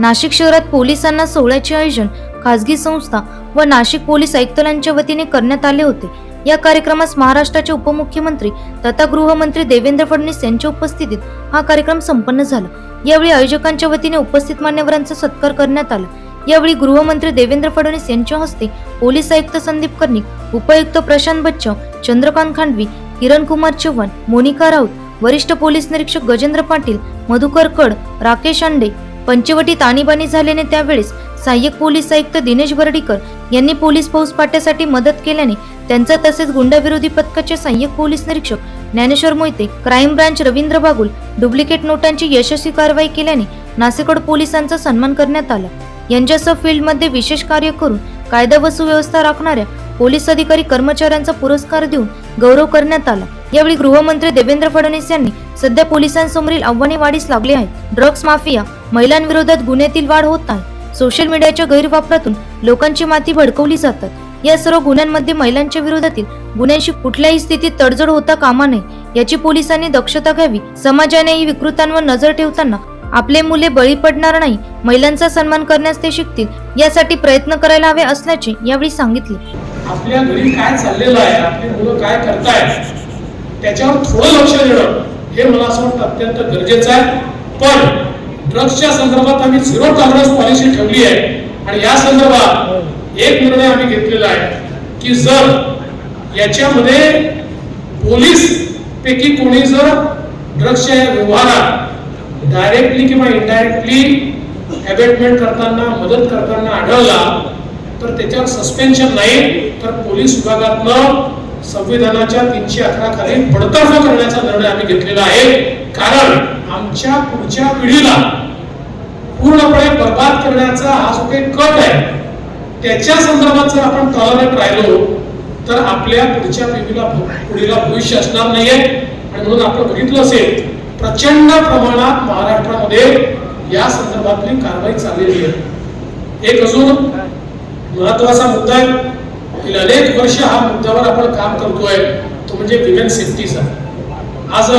नाशिक शहरात पोलिसांना सोहळ्याचे आयोजन खासगी संस्था व नाशिक पोलीस आयुक्तालयांच्या वतीने करण्यात आले होते. या कार्यक्रमास महाराष्ट्राचे उपमुख्यमंत्री तथा गृहमंत्री देवेंद्र फडणवीस यांच्या उपस्थितीत हा कार्यक्रम संपन्न झाला. यावेळी आयोजकांच्या वतीने उपस्थित मान्यवरांचा सत्कार करण्यात आला. यावेळी गृहमंत्री देवेंद्र फडणवीस यांच्या हस्ते पोलीस आयुक्त संदीप कर्णिक उपायुक्त प्रशांत बच्चव चंद्रकांत खांडवी किरण कुमार चव्हाण मोनिका राऊत वरिष्ठ पोलीस निरीक्षक गजेंद्र पाटील मधुकर कड राकेश अंडे पंचवटीत आणीबाणी झाल्याने त्यावेळेस सहाय्यक पोलीस आयुक्त दिनेश बर्डीकर यांनी पोलीस फौजपाट्यासाठी मदत केल्याने त्यांचा तसेच गुंडाविरोधी पथकाचे सहाय्यक पोलीस निरीक्षक Dnyaneshwar Mohite crime branch Ravindra Bagul duplicate नोटांची यशस्वी कारवाई केल्याने नासिकड पोलिसांचा सन्मान करण्यात आला. यांच्यासह फील्डमध्ये विशेष कार्य करून कायदा व सुव्यवस्था राखणाऱ्या पोलीस अधिकारी कर्मचाऱ्यांचा पुरस्कार देऊन गौरव करण्यात आला. यावेळी गृहमंत्री देवेंद्र फडणवीस यांनी सध्या पोलिसांसमोरील आव्हाने वाढीस लागले आहेत. ड्रग्ज माफिया महिलांविरोधात गुन्ह्यातील वाढ होत आहे. सोशल मीडियाच्या गैरवापरातून लोकांची माती भडकवली जातात. या सर्व गुन्ह्यांमध्ये महिलांच्या विरोधातील गुन्ह्यांशी कुठल्याही स्थितीत तडजोड होता कामा नये याची पोलिसांनी दक्षता घ्यावी. समाजानेही विकृतांवर नजर ठेवताना आपले मुले बळी पडणार नाही महिलांचा सन्मान करण्यास ते शिकतील यासाठी प्रयत्न करायला हवे असल्याचे यावेळी सांगितले. आपल्या घरी काय चाललेलं आहे? आपली मुलं काय करतायत? त्याच्यावर थोडं लक्ष देणं हे मला असं वाटतं अत्यंत गरजेचं आहे. पण ड्रग्सच्या संदर्भात आम्ही झिरो टॉलरन्स पॉलिसी ठेवली आहे. आणि या संदर्भात एक निर्णय आम्ही घेतलेला आहे की जर याच्यामध्ये पोलीस पैकी कोणी जर ड्रग्सच्या व्यवहारात डायरेक्टली किंवा इनडायरेक्टली अबेटमेंट करताना मदत करताना आढळला तर त्याच्यावर सस्पेन्शन नाही तर पोलीस विभागातनं संविधानाच्या तीनशे अकरा खाली बडतर्फ करण्याचा निर्णय आम्ही घेतलेला आहे. कारण आमच्या पुढच्या पिढीला पूर्णपणे बर्बाद करण्याचा हा जो काही कट आहे त्याच्या संदर्भात जर आपण टॉलरेट राहिलो तर आपल्या पुढच्या पिढीला पुढीला भविष्य असणार नाहीये. आणि म्हणून आपण बघितलं असेल प्रचंड प्रमाणात महाराष्ट्रामध्ये या संदर्भातली कारवाई चाललेली आहे. एक अजून महत्त्वाचा मुद्दा आहे. गेली. अनेक वर्ष हा मुद्द्यावर आपण काम करतोय. तो म्हणजे विमेन सेफ्टीचा आज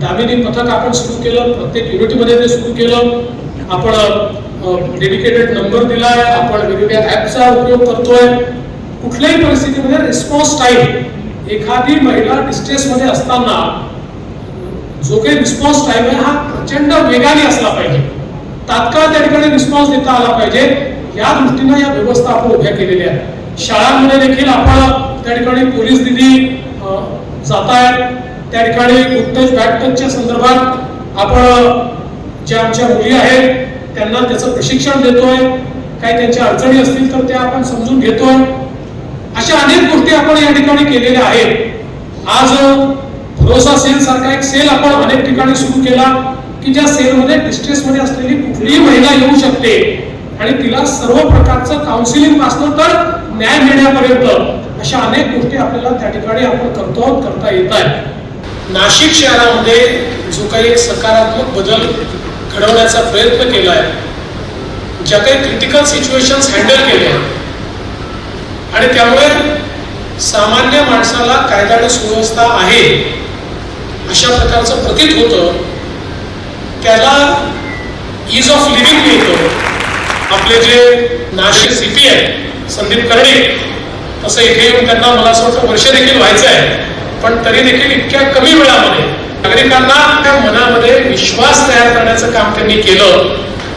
दामिनी पथक आपण सुरू केलं प्रत्येक युनिटमध्ये ते सुरू केलं. आपण डेडिकेटेड नंबर दिलाय आपण वेगवेगळ्या ऍपचा उपयोग करतोय. कुठल्याही परिस्थितीमध्ये रिस्पॉन्स टाईम एखादी महिला डिस्ट्रेसमध्ये असताना जो काही रिस्पॉन्स टाईम आहे हा प्रचंड वेगाने असला पाहिजे. तात्काळ त्या ठिकाणी रिस्पॉन्स देता आला पाहिजे. या दृष्टीनं या व्यवस्था आपण उभ्या केलेल्या आहेत. शाळांमध्ये देखील आपण त्या ठिकाणी पोलीस दिदी जात आहेत त्या ठिकाणी गुप्तच बॅटच्या संदर्भात आपण ज्या आमच्या मुली आहेत त्यांना त्याचं प्रशिक्षण देतोय. काही त्यांच्या अडचणी असतील तर त्या आपण समजून घेतोय. अशा अनेक गोष्टी आपण या ठिकाणी केलेल्या आहेत. आज भरोसा सेल सारखा एक सेल आपण अनेक ठिकाणी सुरू केला की ज्या सेलमध्ये डिस्ट्रेसमध्ये असलेली कुठलीही महिला येऊ शकते. आणि तिला सर्व प्रकारचं काउन्सिलिंगपासून तर न्याय मिळण्यापर्यंत अशा अनेक गोष्टी आपल्याला त्या ठिकाणी आपण करतो करता येत आहे नाशिक शहरामध्ये जो काही एक सकारात्मक बदल घडवण्याचा प्रयत्न केला आहे ज्या काही क्रिटिकल सिच्युएशन्स हँडल केले आणि त्यामुळे सामान्य माणसाला कायदा आणि सुव्यवस्था आहे अशा प्रकारचं प्रतीत होतं त्याला इज ऑफ लिव्हिंग मिळतं. आपले जे नाशिक सिटी आहे संदीप कर्णिक तसं इथे येऊन त्यांना मला असं वाटतं वर्ष देखील व्हायचं आहे. पण तरी देखील इतक्या कमी वेळामध्ये नागरिकांना त्या मनामध्ये विश्वास तयार करण्याचं काम त्यांनी केलं.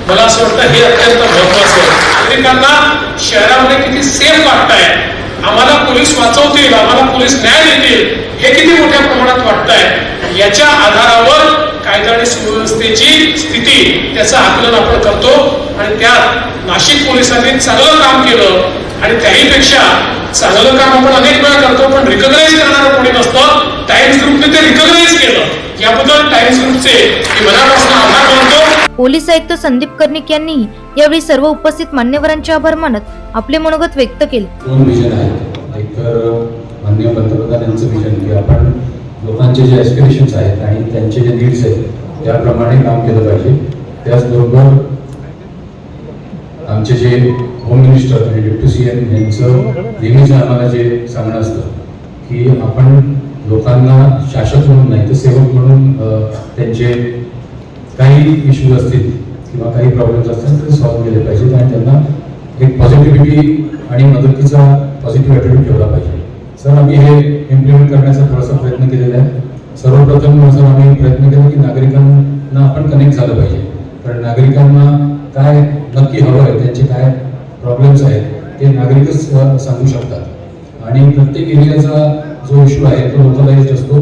मला असं वाटतं हे अत्यंत महत्वाचं आहे. नागरिकांना शहरामध्ये किती सेफ वाटताय आम्हाला पोलीस वाचवतील आम्हाला पोलीस न्याय देतील हे किती मोठ्या प्रमाणात वाटतंय याच्या आधारावर कायदा आणि सुव्यवस्थेची स्थिती त्याचं आकलन आपण करतो. आणि त्यात नाशिक पोलिसांनी चांगलं काम केलं. आणि त्याहीपेक्षा चांगलं काम आपण अनेक वेळा करतो पण रिकग्नाइज करणारं कोणी नसतं. टाइम्स ग्रुपने ते रिकग्नाइज केलं. याबद्दल टाइम्स ग्रुपचे मी मनापासून आभार मानतो. पोलीस आयुक्त संदीप कर्णिक यांनीही यावेळी सर्व उपस्थित मान्यवरांचे आभार मानत आपले मनोगत व्यक्त केले. दोन विजन आहेत. एक तर माननीय पंतप्रधान यांचं विजन की आपण लोकांचे जे ॲस्पिरेशन्स आहेत आणि त्यांचे जे नीड्स आहेत त्याप्रमाणे काम केलं पाहिजे. त्याचबरोबर आमचे जे होम मिनिस्टर आणि डिप्टी सी एम यांचं नेहमीच आम्हाला जे सांगणं असतं की आपण लोकांना शासक म्हणून नाही तर सेवक म्हणून त्यांचे काही इश्यूज असतील किंवा काही प्रॉब्लेम्स असतील ते सॉल्व्ह केले पाहिजेत आणि त्यांना एक पॉझिटिव्हिटी आणि मदतीचा पॉझिटिव्ह ॲटिट्यूड ठेवला पाहिजे. सर आम्ही हे इम्प्लिमेंट करण्याचा थोडासा प्रयत्न केलेला आहे. सर्वप्रथम सर आम्ही प्रयत्न केला की नागरिकांना आपण कनेक्ट झालं पाहिजे. कारण नागरिकांना काय नक्की हवं आहे त्यांचे काय प्रॉब्लेम्स आहेत ते नागरिकच सांगू शकतात. आणि प्रत्येक एरियाचा जो इश्यू आहे तो लोकलाइज्ड असतो.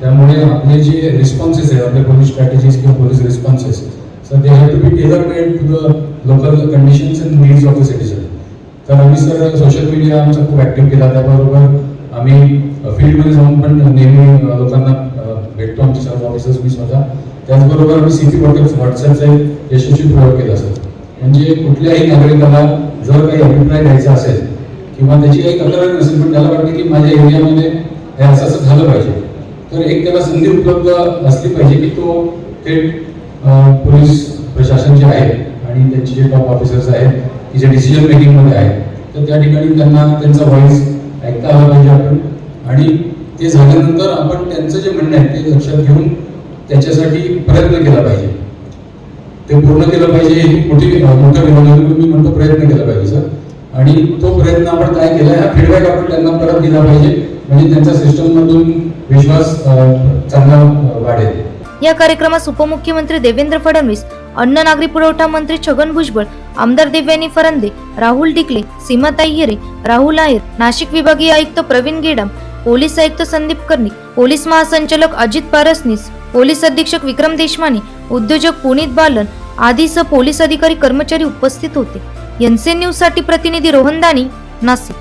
त्यामुळे आपले जे रिस्पॉन्सेस आहेत आपले पोलीस स्ट्रॅटेजीज किंवा police responses sir they have to be tailor made to the local conditions and needs of the citizen तर आम्ही सर सोशल मीडिया आमचा खूप ॲक्टिव्ह केला. त्याबरोबर आम्ही फील्डमध्ये जाऊन पण नेहमी लोकांना भेटतो. आमचे सर्व ऑफिसर्स मी स्वतः. त्याचबरोबर आम्ही सिटी पी व्हॉट्सअपचा एक यशस्वी प्रयोग केला सर. म्हणजे कुठल्याही नागरिकाला जर काही अभिप्राय द्यायचा असेल किंवा त्याची काही तक्रार नसेल पण त्याला वाटते की माझ्या एरियामध्ये हे असं असं झालं पाहिजे तर एक त्याला संधी उपलब्ध असली पाहिजे की तो थेट पोलीस प्रशासन जे आहे आणि त्यांचे जे टॉप ऑफिसर्स आहेत की जे डिसिजन मेकिंगमध्ये आहेत तर त्या ठिकाणी त्यांना त्यांचा व्हॉइस ऐकता आला पाहिजे आपण. आणि ते झाल्यानंतर आपण त्यांचं जे म्हणणं आहे ते लक्षात घेऊन त्याच्यासाठी प्रयत्न केला पाहिजे. ते पूर्ण केलं पाहिजे ही मोठी मोठ्या विभागाने मी म्हणतो प्रयत्न केला पाहिजे सर आणि तो प्रयत्न आपण काय केला हा फीडबॅक आपण त्यांना परत दिला पाहिजे म्हणजे त्यांच्या सिस्टममधून विश्वास चांगला वाढेल. या कार्यक्रमास उपमुख्यमंत्री देवेंद्र फडणवीस अन्न नागरी पुरवठा मंत्री छगन भुजबळ आमदार देवयानी फरंदे राहुल डिकले सीमाताई हिरे राहुल आहेर नाशिक विभागीय आयुक्त प्रवीण गेडाम पोलीस आयुक्त संदीप कर्णिक पोलीस महासंचालक अजित पारसनीस पोलीस अधीक्षक विक्रम देशमाने उद्योजक पुनीत बालन आदीसह पोलीस अधिकारी कर्मचारी उपस्थित होते. एनसी न्यूजसाठी प्रतिनिधी रोहनदानी नाशिक.